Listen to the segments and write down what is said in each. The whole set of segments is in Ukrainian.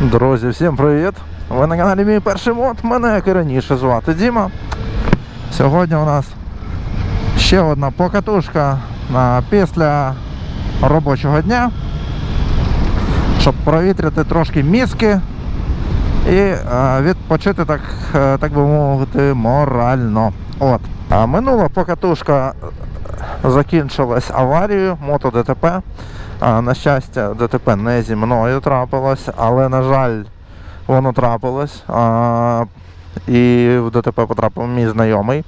Друзі, всім привіт! Ви на каналі Мій перший мод. Мене, як і раніше, звати Діма. Сьогодні у нас ще одна покатушка після робочого дня, щоб провітрити трошки мізки і е, відпочити, так, е, так би мовити, морально. От. А минула покатушка закінчилась аварією, мото ДТП. На щастя, ДТП не зі мною трапилось, але, на жаль, воно трапилось. І в ДТП потрапив мій знайомий.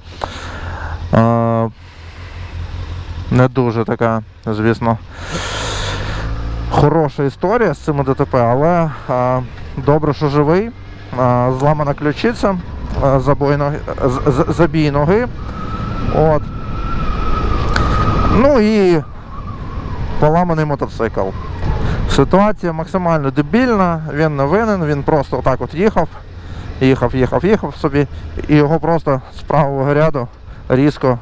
Не дуже така, звісно, хороша історія з цим ДТП, але добре, що живий. Зламана ключиця, забій ноги. От. Ну і поламаний мотоцикл. Ситуація максимально дебільна, він не винен, він просто отак от їхав, їхав, їхав, їхав собі, і його просто з правого ряду різко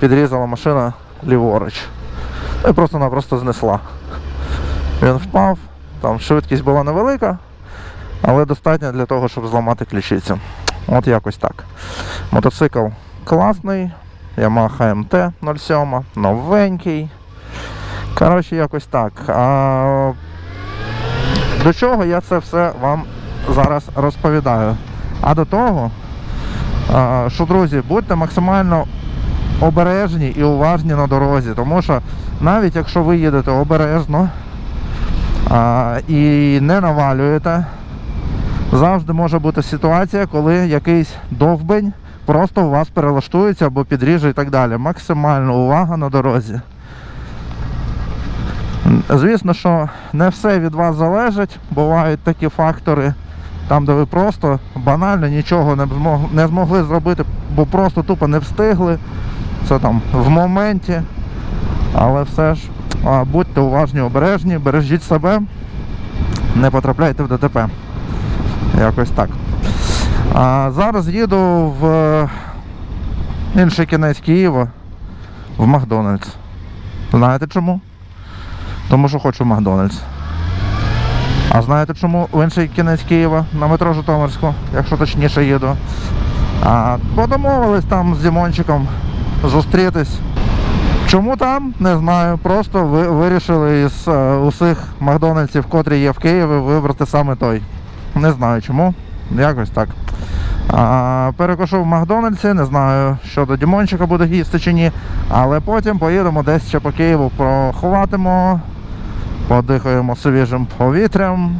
підрізала машина ліворуч. І просто-напросто знесла. Він впав, там швидкість була невелика, але достатня для того, щоб зламати ключицю. От якось так. Мотоцикл класний, Yamaha MT 07, новенький. Коротше, якось так. А, до чого я це все вам зараз розповідаю? А до того, а, що, друзі, будьте максимально обережні і уважні на дорозі, тому що навіть якщо ви їдете обережно а, і не навалюєте, завжди може бути ситуація, коли якийсь довбень просто у вас перелаштується або підріже і так далі. Максимально увага на дорозі. Звісно, що не все від вас залежить. Бувають такі фактори, там, де ви просто банально нічого не, змог, не змогли зробити, бо просто тупо не встигли. Це там в моменті. Але все ж будьте уважні, обережні, бережіть себе, не потрапляйте в ДТП. Якось так. А, зараз їду в інший кінець Києва, в Макдональдс. Знаєте чому? Тому що хочу в Макдональдс. А знаєте чому в інший кінець Києва на метро Житомирську, якщо точніше їду. А, подомовились там з Дімончиком зустрітись. Чому там? Не знаю. Просто ви вирішили із е, усіх Макдональдсів, котрі є в Києві, вибрати саме той. Не знаю чому. Якось так. А, перекушу в Макдональдсі, не знаю, що до Дімончика буде їсти чи ні. Але потім поїдемо десь ще по Києву, прохватимо, подихаємо свіжим повітрям,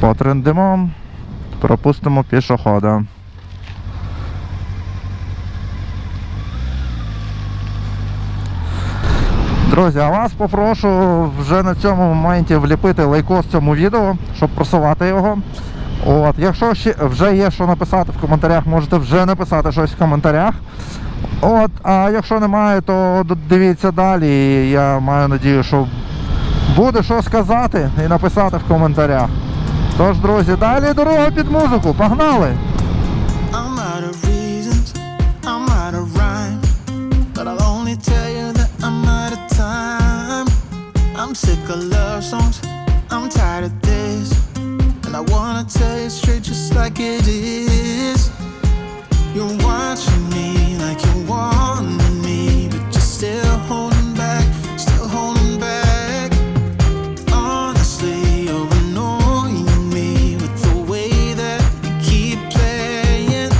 потрендимо, пропустимо пішохода. Друзі, а вас попрошу вже на цьому моменті вліпити лайкос цьому відео, щоб просувати його. От, якщо ще вже є що написати в коментарях, можете вже написати щось в коментарях. От, а якщо немає, то дивіться далі. Я маю надію, що буде що сказати і написати в коментарях. Тож, друзі, далі дорога під музику. Погнали! I'm sick of love songs, I'm tired of I wanna tell you straight just like it is. You're watching me like you want me, but you're still holding back, still holding back. Honestly, you're annoying me with the way that you keep playing.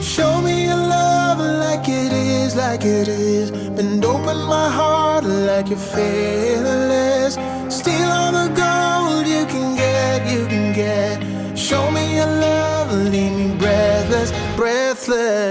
Show me your love like it is, like it is. Bend open my heart like you're fearless. there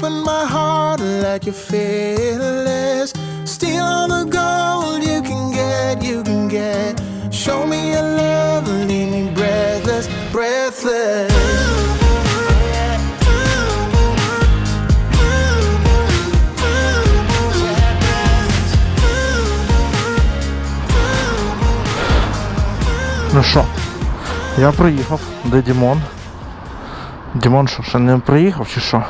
open my heart like you're fearless. Steal all the gold you can get, you can get. Show me your love, leave me breathless, breathless. Ну що, я приїхав. Де Дімон? Дімон що, ще не приїхав чи що?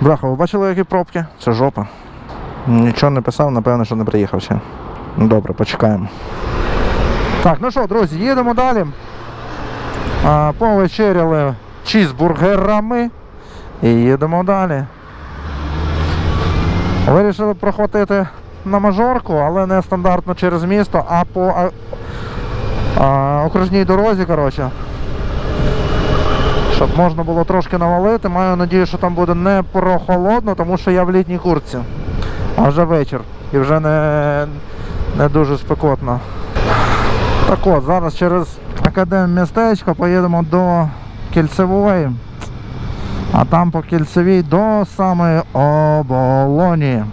Бляха, ви бачили які пробки? Це жопа. Нічого не писав, напевно, що не приїхав ще. Ну добре, почекаємо. Так, ну що, друзі, їдемо далі. А, повечеряли чізбургерами і їдемо далі. Вирішили прохватити на мажорку, але не стандартно через місто, а по а, а, окружній дорозі, коротше. Щоб можна було трошки навалити. Маю надію, що там буде не прохолодно, тому що я в літній куртці. А вже вечір. І вже не, не дуже спекотно. Так от, зараз через академмістечко поїдемо до кільцевої. А там по кільцевій до самої оболоні.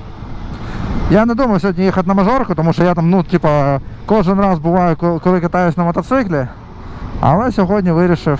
Я не думав сьогодні їхати на мажорку, тому що я там, ну, типа, кожен раз буваю, коли катаюсь на мотоциклі. Але сьогодні вирішив,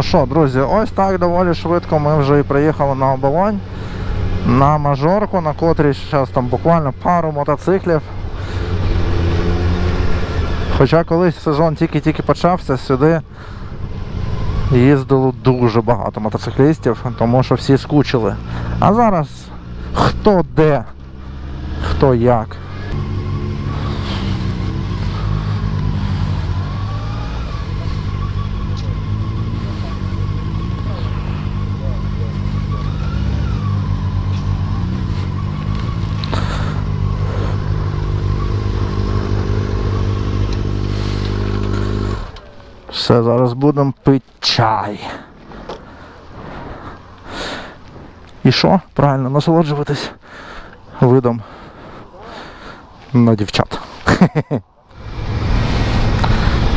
Ну що, друзі, ось так доволі швидко ми вже і приїхали на оболонь, на мажорку, на котрій зараз там буквально пару мотоциклів. Хоча колись сезон тільки-тільки почався, сюди їздило дуже багато мотоциклістів, тому що всі скучили. А зараз хто де, хто як. Все, зараз будемо пити чай. І що? Правильно, насолоджуватись видом на дівчат.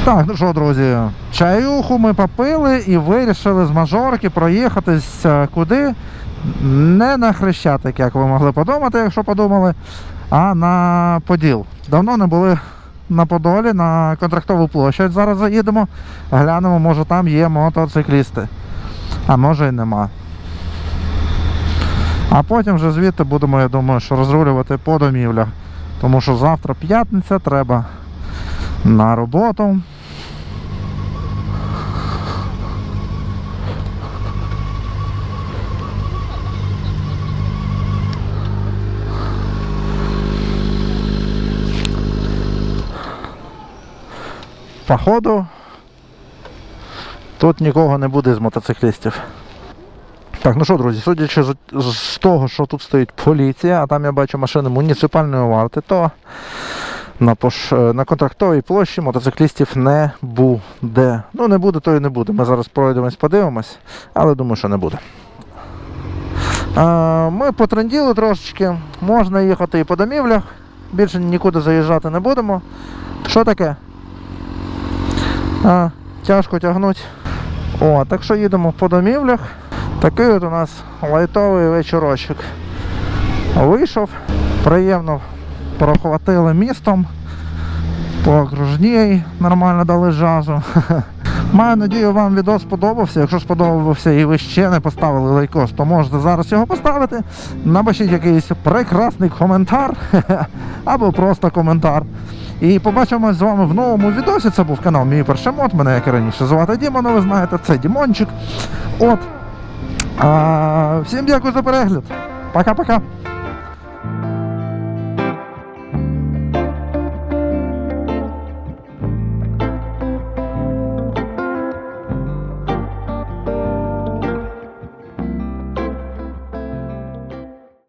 Так, ну що, друзі, чаюху ми попили і вирішили з мажорки проїхатись куди? Не на Хрещатик, як ви могли подумати, якщо подумали, а на Поділ. Давно не були на Подолі, на контрактову площадь. Зараз заїдемо, глянемо, може там є мотоциклісти. А може і нема. А потім вже звідти будемо, я думаю, що розрулювати по домівлях. Тому що завтра п'ятниця, треба на роботу. Походу, тут нікого не буде з мотоциклістів. Так, ну що, друзі, судячи з, того, що тут стоїть поліція, а там я бачу машини муніципальної варти, то на, пош... е, на контрактовій площі мотоциклістів не буде. Ну, не буде, то і не буде. Ми зараз пройдемось, подивимось, але думаю, що не буде. Е, Ми потренділи трошечки, можна їхати і по домівлях, більше нікуди заїжджати не будемо. Що таке? А, тяжко тягнуть. О, так що їдемо по домівлях. Такий от у нас лайтовий вечорочок. Вийшов, приємно прохватили містом. По окружній нормально дали жазу. Маю надію, вам відео сподобався. Якщо сподобався і ви ще не поставили лайкос, то можете зараз його поставити. Напишіть якийсь прекрасний коментар або просто коментар. І побачимось з вами в новому відосі. Це був канал Мій перший мод. Мене як і раніше звати Дімон, ви знаєте, це Дімончик. От. А, всім дякую за перегляд. Пока-пока.